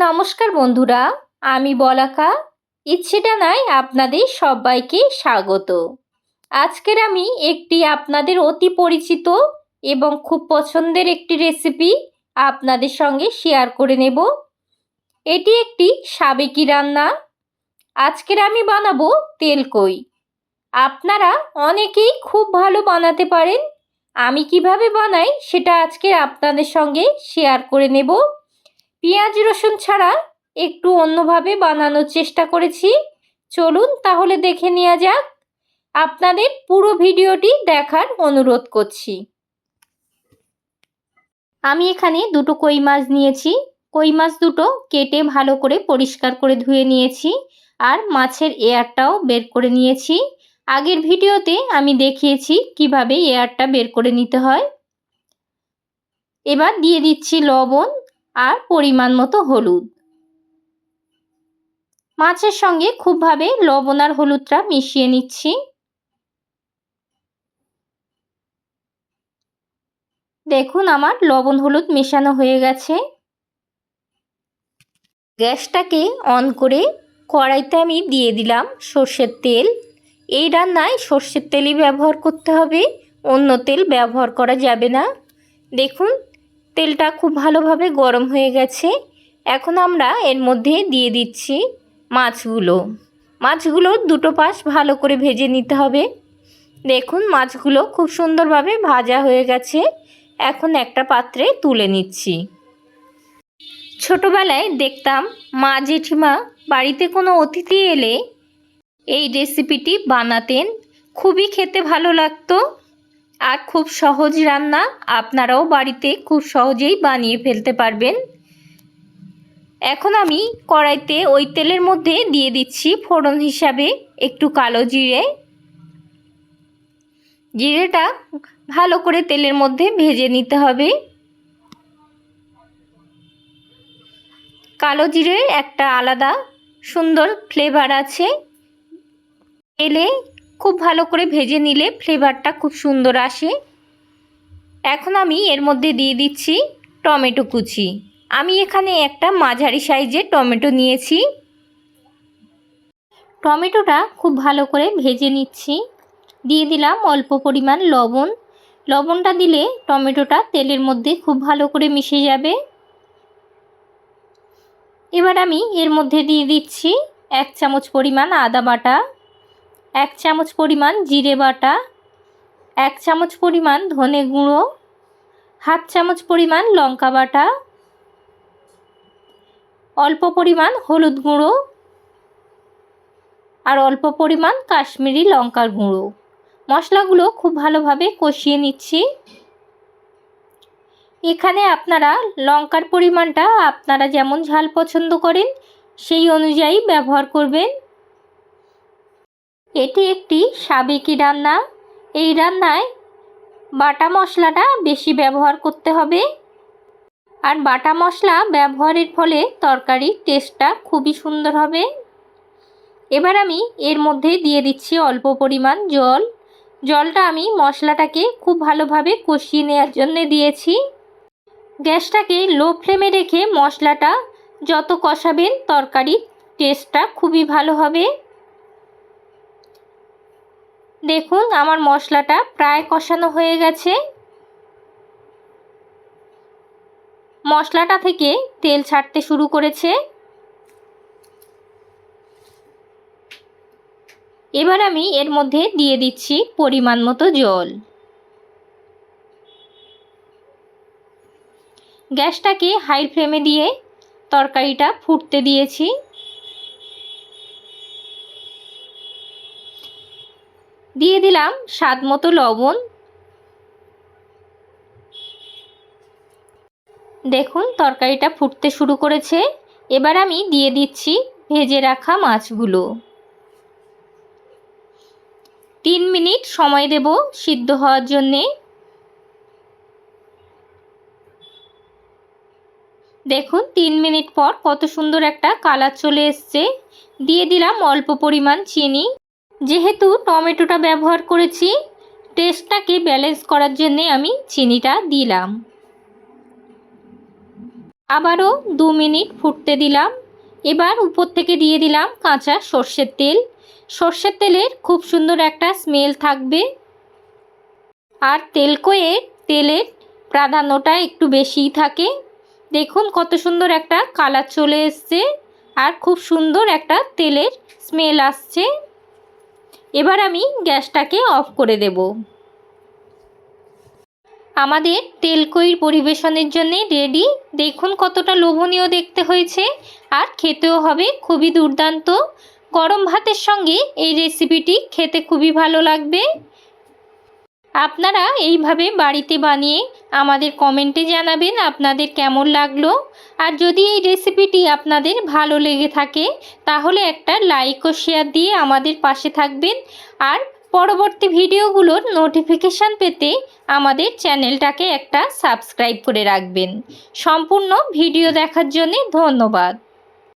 নমস্কার বন্ধুরা, আমি বলাকা। ইচ্ছেটা নাই আপনাদের সবাইকে স্বাগত। আজকের আমি একটি আপনাদের অতি পরিচিত এবং খুব পছন্দের একটি রেসিপি আপনাদের সঙ্গে শেয়ার করে নেব। এটি একটি সাবেকি রান্না। আজকের আমি বানাবো তেলকই আপনারা অনেকেই খুব ভালো বানাতে পারেন। আমি কীভাবে বানাই সেটা আজকে আপনাদের সঙ্গে শেয়ার করে নেব। পেঁয়াজ রসুন ছাড়া একটু অন্যভাবে বানানোর চেষ্টা করেছি। চলুন তাহলে দেখে নেওয়া যাক। আপনাদের পুরো ভিডিওটি দেখার অনুরোধ করছি। আমি এখানে দুটো কই মাছ নিয়েছি। কই মাছ দুটো কেটে ভালো করে পরিষ্কার করে ধুয়ে নিয়েছি আর মাছের এয়ারটাও বের করে নিয়েছি। আগের ভিডিওতে আমি দেখিয়েছি কীভাবে এয়ারটা বের করে নিতে হয়। এবার দিয়ে দিচ্ছি লবণ আর পরিমাণ মতো হলুদ। মাছের সঙ্গে খুবভাবে লবণ আর হলুদটা মিশিয়ে নিচ্ছি। দেখুন আমার লবণ হলুদ মেশানো হয়ে গেছে। গ্যাসটাকে অন করে কড়াইতে আমি দিয়ে দিলাম সর্ষের তেল। এই রান্নায় সর্ষের তেলই ব্যবহার করতে হবে, অন্য তেল ব্যবহার করা যাবে না। দেখুন তেলটা খুব ভালোভাবে গরম হয়ে গেছে। এখন আমরা এর মধ্যে দিয়ে দিচ্ছি মাছগুলো। মাছগুলো দুটো পাশ ভালো করে ভেজে নিতে হবে। দেখুন, মাছগুলো খুব সুন্দরভাবে ভাজা হয়ে গেছে। এখন একটা পাত্রে তুলে নিচ্ছি। ছোটোবেলায় দেখতাম মা জেঠিমা বাড়িতে কোনো অতিথি এলে এই রেসিপিটি বানাতেন। খুবই খেতে ভালো লাগতো। আর খুব সহজ রান্না আপনারাও বাড়িতে খুব সহজেই বানিয়ে ফেলতে পারবেন। এখন আমি কড়াইতে ওই তেলের মধ্যে দিয়ে দিচ্ছি ফোড়ন হিসাবে একটু কালো জিরে। জিরেটা ভালো করে তেলের মধ্যে ভেজে নিতে হবে। কালো জিরের একটা আলাদা সুন্দর ফ্লেভার আছে। তেলে খুব ভালো করে ভেজে নিলে ফ্লেভারটা খুব সুন্দর আসে। এখন আমি এর মধ্যে দিয়ে দিচ্ছি টমেটো কুচি। আমি এখানে একটা মাঝারি সাইজের টমেটো নিয়েছি। টমেটোটা খুব ভালো করে ভেজে নিচ্ছি। দিয়ে দিলাম অল্প পরিমাণ লবণ। লবণটা দিলে টমেটোটা তেলের মধ্যে খুব ভালো করে মিশে যাবে। এবার আমি এর মধ্যে দিয়ে দিচ্ছি এক চামচ পরিমাণ আদা বাটা। এক চামচ পরিমাণ জিরে বাটা, এক চামচ পরিমাণ ধনে গুঁড়ো, হাফ চামচ পরিমাণ লঙ্কা বাটা, অল্প পরিমাণ হলুদ গুঁড়ো আর অল্প পরিমাণ কাশ্মীরি লঙ্কার গুঁড়ো। মশলাগুলো খুব ভালোভাবে কষিয়ে নিচ্ছি। এখানে আপনারা লঙ্কার পরিমাণটা আপনারা যেমন ঝাল পছন্দ করেন, সেই অনুযায়ী ব্যবহার করবেন। এটি একটি সাবেকি রান্না। এই রান্নায় বাটা মশলাটা বেশি ব্যবহার করতে হবে। আর বাটা মশলা ব্যবহারের ফলে তরকারির টেস্টটা খুবই সুন্দর হবে। এবার আমি এর মধ্যে দিয়ে দিচ্ছি অল্প পরিমাণ জল। জলটা আমি মশলাটাকে খুব ভালোভাবে কষিয়ে নেওয়ার জন্য দিয়েছি। গ্যাসটাকে লো ফ্লেমে রেখে মশলাটা যত কষাবেন তরকারির টেস্টটা খুবই ভালো হবে। দেখুন, আমার মশলাটা প্রায় কষানো হয়ে গেছে। মশলাটা থেকে তেল ছাড়তে শুরু করেছে। এবার আমি এর মধ্যে দিয়ে দিচ্ছি পরিমাণ মতো জল। গ্যাসটাকে হাই ফ্লেমে দিয়ে তরকারিটা ফুটতে দিয়েছি। দিয়ে দিলাম স্বাদ মতো লবণ। দেখুন, তরকারিটা ফুটতে শুরু করেছে। এবার আমি দিয়ে দিচ্ছি ভেজে রাখা মাছগুলো। তিন মিনিট সময় দেব সিদ্ধ হওয়ার জন্যে। দেখুন, তিন মিনিট পর কত সুন্দর একটা কালার চলে এসছে। দিয়ে দিলাম অল্প পরিমাণ চিনি। যেহেতু টমেটোটা ব্যবহার করেছি টেস্টটাকে ব্যালেন্স করার জন্যে আমি চিনিটা দিলাম। আবারও দু মিনিট ফুটতে দিলাম। এবার উপর থেকে দিয়ে দিলাম কাঁচা সর্ষের তেল। সর্ষের তেলের খুব সুন্দর একটা স্মেল থাকবে। আর তেলকোয়ের তেলের প্রাধান্যটা একটু বেশিই থাকে। দেখুন কত সুন্দর একটা কালার চলে এসছে। আর খুব সুন্দর একটা তেলের স্মেল আসছে। এবার আমি গ্যাসটাকে অফ করে দেব। আমাদের তেলকইর পরিবেশনের জন্য রেডি। দেখুন কতটা লোভনীয় দেখতে হয়েছে আর খেতেও হবে খুবই দুর্দান্ত। গরম ভাতের সঙ্গে এই রেসিপিটি খেতে খুবই ভালো লাগবে। আপনারা এইভাবে বাড়িতে বানিয়ে আমাদের কমেন্টে জানাবেন আপনাদের কেমন লাগল। আর যদি এই রেসিপিটি আপনাদের ভালো লেগে থাকে, তাহলে একটা লাইক ও শেয়ার দিয়ে আমাদের পাশে থাকবেন। আর পরবর্তী ভিডিওগুলোর নোটিফিকেশান পেতে আমাদের চ্যানেলটাকে একটা সাবস্ক্রাইব করে রাখবেন। সম্পূর্ণ ভিডিও দেখার জন্যে ধন্যবাদ।